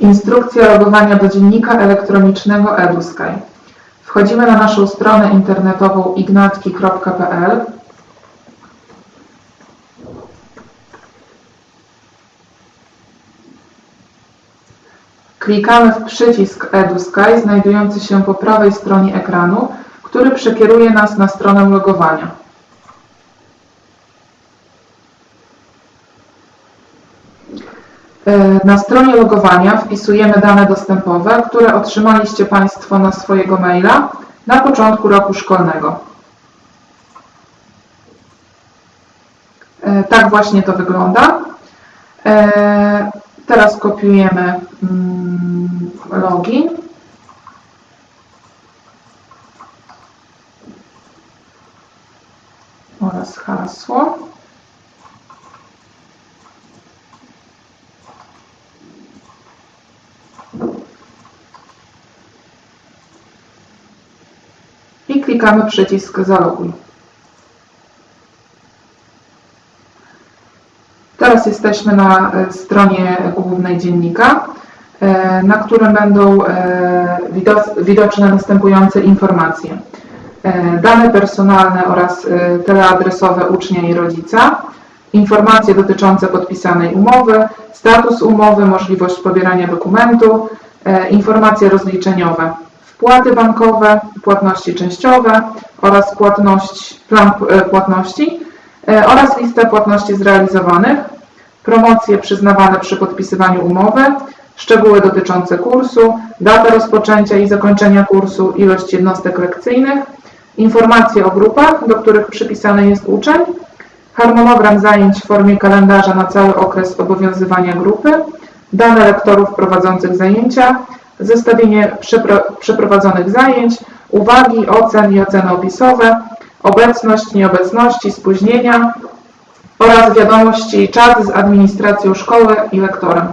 Instrukcja logowania do dziennika elektronicznego EduSky. Wchodzimy na naszą stronę internetową ignatki.pl. Klikamy w przycisk EduSky znajdujący się po prawej stronie ekranu, który przekieruje nas na stronę logowania. Na stronie logowania wpisujemy dane dostępowe, które otrzymaliście Państwo na swojego maila na początku roku szkolnego. E, Tak właśnie to wygląda. E, Teraz kopiujemy mm, login. oraz hasło. Klikamy przycisk Zaloguj. Teraz jesteśmy na e, stronie głównej dziennika, e, na którym będą e, wido- widoczne następujące informacje. Dane personalne oraz teleadresowe ucznia i rodzica, informacje dotyczące podpisanej umowy, status umowy, możliwość pobierania dokumentu, informacje rozliczeniowe, wpłaty bankowe, płatności częściowe oraz płatność, plan e, płatności e, oraz listę płatności zrealizowanych, promocje przyznawane przy podpisywaniu umowy, szczegóły dotyczące kursu, data rozpoczęcia i zakończenia kursu, ilość jednostek lekcyjnych, informacje o grupach, do których przypisany jest uczeń, harmonogram zajęć w formie kalendarza na cały okres obowiązywania grupy, dane lektorów prowadzących zajęcia, zestawienie przepro- przeprowadzonych zajęć, uwagi, ocen i oceny opisowe, obecność, nieobecności, spóźnienia oraz wiadomości czat z administracją szkoły i lektorem.